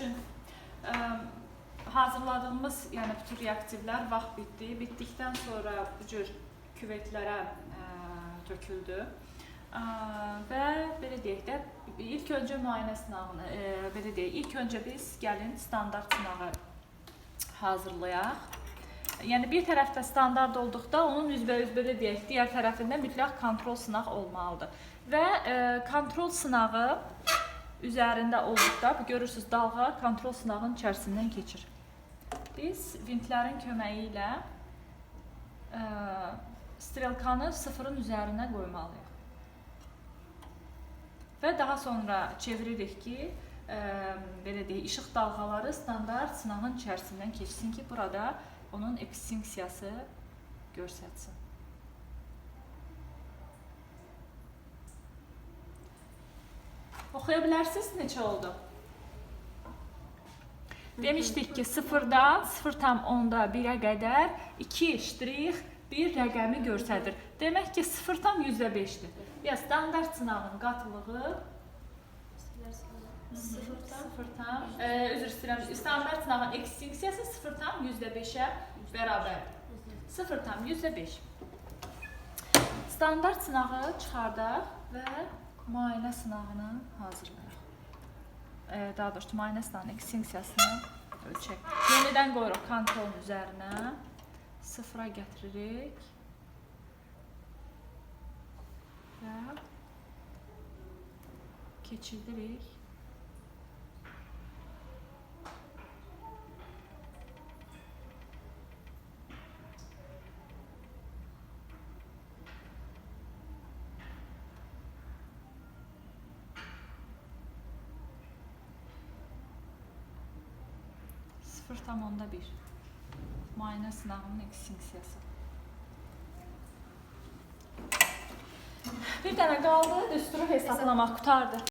üçün ə, hazırladığımız yəni bütün reaktivlər vaxt bitdi. Bitdikdən sonra bu cür küvetlərə ə, töküldü. Ə, və belə deyək də ilk öncə müayinə sınağını, ə, belə deyək, ilk öncə biz gəlin standart sınağı hazırlayaq. Yəni bir tərəfdə standart olduqda onun üzbəüz belə deyək, digər tərəfində mütləq kontrol sınaq olmalıdır. Və e, kontrol sınağı üzərində olduqda görürsüz dalğa kontrol sınağının içərisindən keçir. Biz vintlərin köməyi ilə e, strelkanı sıfırın üzərinə qoymalıyıq. Və daha sonra çeviririk ki, e, belə deyək, işıq dalğaları standart sınağın içərisindən keçsin ki, burada onun ekstinksiyası göstərsin. Oxuya bilərsiniz neçə oldu? Demişdik ki, sıfırdan 0,10-da 1-ə qədər 2 ştrix bir rəqəmi göstərir. Demək ki, 0,5-dir. Ya standart sınağın qatılığı Sıfırdan, e, üzr istəyirəm, standart sınağın ekstinksiyası 0,5-ə bərabərdir. 0,5. Standart sınağı çıxardaq və muayene sınavına hazırlıyor. Ee, daha doğrusu muayene sınavının eksinsiyasını ölçək. Yenidən qoyuruq kontrolun üzərinə. Sıfıra gətiririk. Və keçidirik. 0,1 Muayene sınavının eksinsiyası. Bir tane kaldı, düsturu hesaplamak, kutardı.